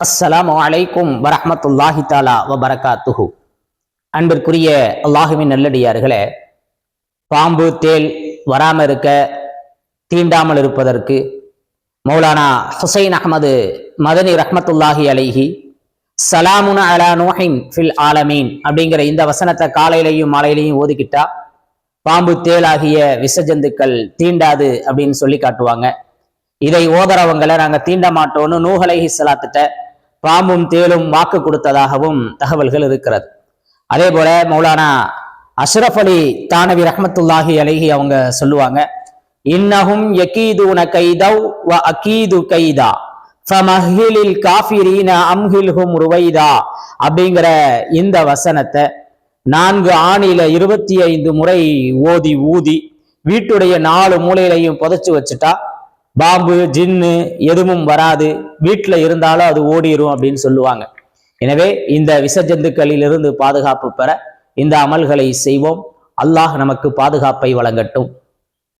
அஸ்ஸலாமு அலைக்கும் வரஹ்மத்துல்லாஹி தாலா வபரகாத்துஹு. அன்பிற்குரிய அல்லாஹுவின் நல்லடியார்களே பாம்பு தேல் வராமல் இருக்க தீண்டாமல் இருப்பதற்கு மௌலானா ஹுசைன் அகமது மதனி ரஹ்மத்துல்லாஹி அலைஹி சலாமுன அலா நூஹின் ஃபில் ஆலமீன் அப்படிங்கிற இந்த வசனத்தை காலையிலையும் மாலையிலையும் ஓதிக்கிட்டா பாம்பு தேல் ஆகிய விஷஜந்துக்கள் தீண்டாது அப்படின்னு சொல்லி காட்டுவாங்க. இதை ஓதறவங்களை நாங்க தீண்ட மாட்டோம்னு நூஹலைஹி சலாத்திட்ட பாம்பும் தேலும் வாக்கு கொடுத்ததாகவும் தகவல்கள் இருக்கிறது. அதே போல மௌலானா அஷ்ரஃப் அலி தானவி ரஹமத்துல்லாஹி அலைஹி அவங்க சொல்லுவாங்க இன்னஹும் யகீதுன கைதவ் வ அகீது கைதா ஃபமஹிலில் காஃபிரீன அம்ஹில்ஹும் ருவைதா அப்படிங்கிற இந்த வசனத்தை நான்கு ஆணில இருபத்தி ஐந்து முறை ஓதி ஊதி வீட்டுடைய நாலு மூலையிலையும் புதைச்சு வச்சுட்டா பாம்பு ஜின்னு எதுவும் வராது. வீட்டில் இருந்தாலும் அது ஓடிரும் அப்படின்னு சொல்லுவாங்க. எனவே இந்த விசஜந்துக்களில் இருந்து பாதுகாப்பு பெற இந்த அமல்களை செய்வோம். அல்லாஹ் நமக்கு பாதுகாப்பை வழங்கட்டும்.